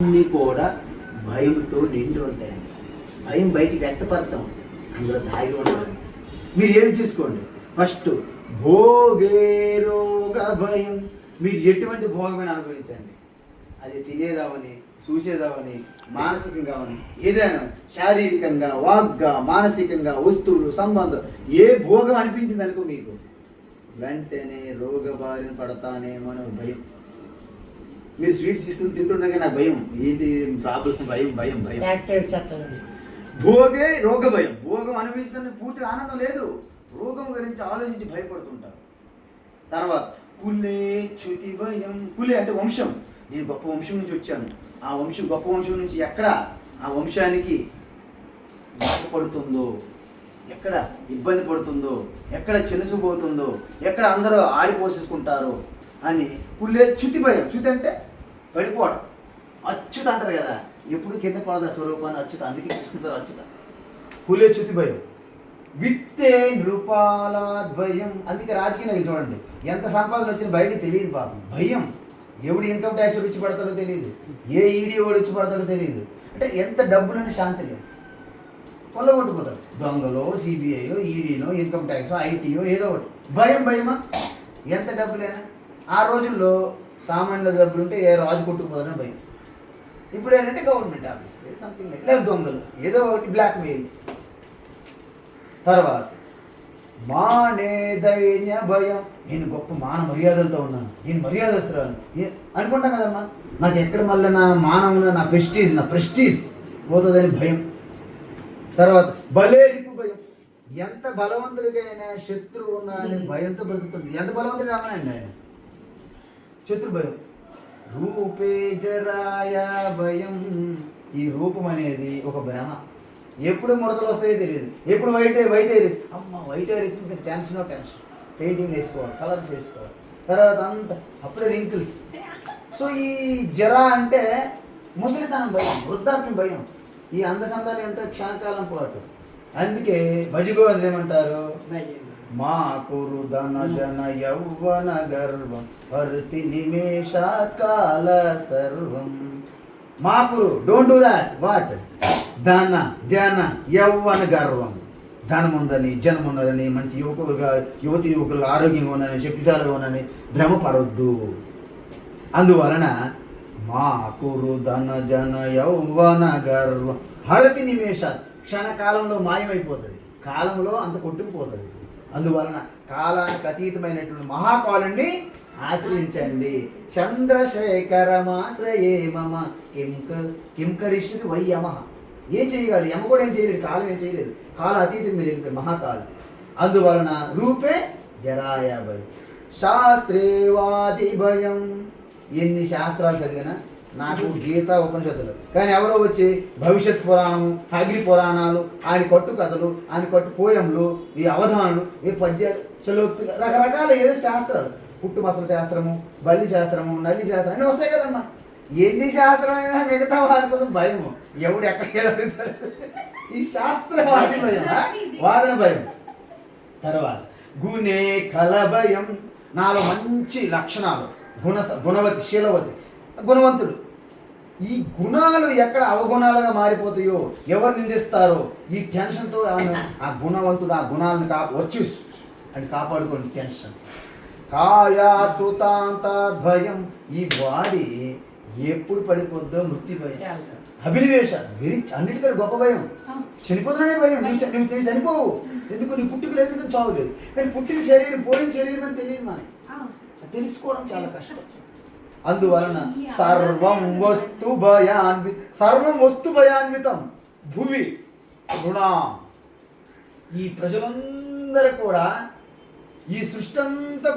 అన్నీ కూడా భయంతో నిండి ఉంటాయండి భయం బయటికి వ్యక్తపరచం అందులో దాగి ఉండదు మీరు ఏది చూసుకోండి? ఫస్ట్ భోగేరోగ భయం. మీరు ఎటువంటి భోగమైన అనుభవించండి. అది తినేదామని చూసేదామని మానసికంగా అని ఏదైనా శారీరకంగా వాగ్గా మానసికంగా వస్తువులు సంబంధం ఏ భోగం అనిపించింది అనుకో మీకు? వెంటనే రోగ బారిన పడతానేమో భయం. మీరు స్వీట్స్ ఇస్తుంది తింటుండగా నాకు భయం. ఏంటి ప్రాబ్లం భయం భయం భయం. భోగే రోగ భయం భోగం అనుభవిస్తున్న పూర్తి ఆనందం లేదు. రోగం గురించి ఆలోచించి భయపడుతుంటారు తర్వాత కులే చ్యుతి భయం. కులే అంటే వంశం. నేను గొప్ప వంశం నుంచి వచ్చాను. ఆ వంశం గొప్ప వంశం నుంచి ఎక్కడ ఆ వంశానికి పడుతుందో ఎక్కడ ఇబ్బంది పడుతుందో ఎక్కడ చెనుసుపోతుందో ఎక్కడ అందరూ ఆడిపోసేసుకుంటారో అని కుళ్ళే చ్యుతి భయం. చ్యుతి అంటే పడిపోవడం. అచ్యుత అంటారు కదా ఎప్పుడు కింద పడదా స్వరూపాన్ని అచ్యుత అందుకే కృష్ణ పేరు అచ్యుత. కులే భయం. విత్తే నృపాలాద్భయం. అందుకే రాజకీయ చూడండి. ఎంత సంపాదన వచ్చిన బయటకు తెలియదు పాపం. భయం. ఎవడు ఇన్కమ్ ట్యాక్స్ వచ్చి పడతాడో తెలియదు. ఏ ఈడీ వాడు వచ్చి పడతాడో తెలియదు. అంటే ఎంత డబ్బులని శాంతి లేదు. కొల్లగొట్టుకుపోతారు దొంగలో సిబిఐయో ఈడీనో ఇన్కమ్ ట్యాక్స్ ఐటీయో ఏదో ఒకటి. భయం భయమా? ఎంత డబ్బులేనా. ఆ రోజుల్లో సామాన్యుల డబ్బులు ఉంటే ఏ రాజు కొట్టుకుపోతారని భయం. ఇప్పుడు ఏంటంటే గవర్నమెంట్ ఆఫీస్ సంథింగ్ లైక్ లేదా దొంగలు ఏదో ఒకటి బ్లాక్ మెయిల్ తర్వాత మానే దైన్య భయం. నేను గొప్ప మాన మర్యాదలతో ఉన్నాను. నేను మర్యాదస్తురాను ఏ- అనుకుంటాం కదమ్మా? నాకు ఎక్కడ మళ్ళీ నా మానం నా ప్రెస్టీజ్ నా ప్రెస్టీజ్ పోతుందని భయం. తర్వాత బలేరిపు భయం. ఎంత బలవంతుడికైనా శత్రువు ఉన్నాడని భయంతో బ్రతుకుతుంది ఎంత బలవంతుడు రామాయండి ఆయన? శత్రుభయం. రూపే జరాయ భయం. ఈ రూపం అనేది ఒక భ్రమ. ఎప్పుడు ముడతలు వస్తాయో తెలియదు. ఎప్పుడు వైట్ వైట్ ఎయిర్ అమ్మ white air tension tension painting వేసుకోవాలి కలర్స్ వేసుకోవాలి. తర్వాత అంత అప్పుడే రింకిల్స్ సో ఈ జరా అంటే ముసలితనం భయం వృద్ధాప్యం భయం. ఈ అందసందాలు ఎంత క్షణకాలం పాటు. అందుకే భజగోవిందులు ఏమంటారు? మా కురుదన జన యౌవన గర్వం హర్తి నిమేషాకాల సర్వం మా కురు డోంట్ డూ దాట్ వాట్ ధన జన యౌవన గర్వం ధనం ఉందని జనం ఉన్నారని మంచి యువకులుగా యువతి యువకులు ఆరోగ్యంగా ఉన్నారని శక్తిశాలిగా ఉన్నారని భ్రమపడవద్దు అందువలన మా కురు ధన జన యౌవన గర్వం హరతి నిమేష క్షణకాలంలో మాయమైపోతుంది. కాలంలో అంత కొట్టుకుపోతుంది. అందువలన కాలానికి అతీతమైనటువంటి మహాకాలుణ్ణి ఆశ్రయించండి. చంద్రశేఖరమాశ్రయే మమ. కింక కింకరిష్యది వై యమ. ఏం చేయగలడు యమ కూడా ఏం చేయలేడు కాలం ఏం చేయలేదు. కాలం అతీతం మీరు మహాకాలు. అందువలన రూపే జరాయ భయం శాస్త్రేవాది భయం. ఎన్ని శాస్త్రాలు చదివినా నాకు గీత ఉపనిషత్తులు. కానీ ఎవరో వచ్చి భవిష్యత్ పురాణం అగ్ని పురాణాలు ఆయన కట్టు కథలు ఆయన కట్టు పోయంలు ఈ అవధానులు ఈ పద్య చలోక్తులు రకరకాల ఏదో శాస్త్రాలు. పుట్టుమసల శాస్త్రము బల్లి శాస్త్రము నల్లి శాస్త్రం అన్నీ వస్తాయి కదమ్మా. ఎన్ని శాస్త్రం అయినా మిగతా వారి కోసం భయము. ఎవడు ఎక్కడికి అడుగుతాడు ఈ శాస్త్రవాది భయం వాదన భయం. తర్వాత గుణే కల భయం నాలో మంచి లక్షణాలు. గుణ గుణవతి శీలవతి. గుణవంతుడు. ఈ గుణాలు ఎక్కడ అవగుణాలుగా మారిపోతాయో ఎవరు నిందిస్తారో ఈ టెన్షన్తో ఆ గుణవంతుడు ఆ గుణాలను కా వర్చ్యూస్ అని కాపాడుకోండి టెన్షన్. కాయాతృతాంతాద్భయం. ఈ బాడీ ఎప్పుడు పడిపోద్దో మృత్యు భయం. అభినివేశ. వెరీ అన్నిటికంటే గొప్ప భయం. చనిపోతున్నానే భయం. నువ్వు నువ్వు చనిపోవు. ఎందుకు? నీ పుట్టుక లేదు చావు లేదు కానీ పుట్టిన శరీరం పోయిన శరీరం అని తెలియదు మనకి. తెలుసుకోవడం చాలా కష్టం. అందువలన సర్వం వస్తు భయాన్వి సర్వం వస్తు భయాన్వితం. భువి గుణ ఈ ప్రజలందరూ కూడా ఈ సృష్టి అంతా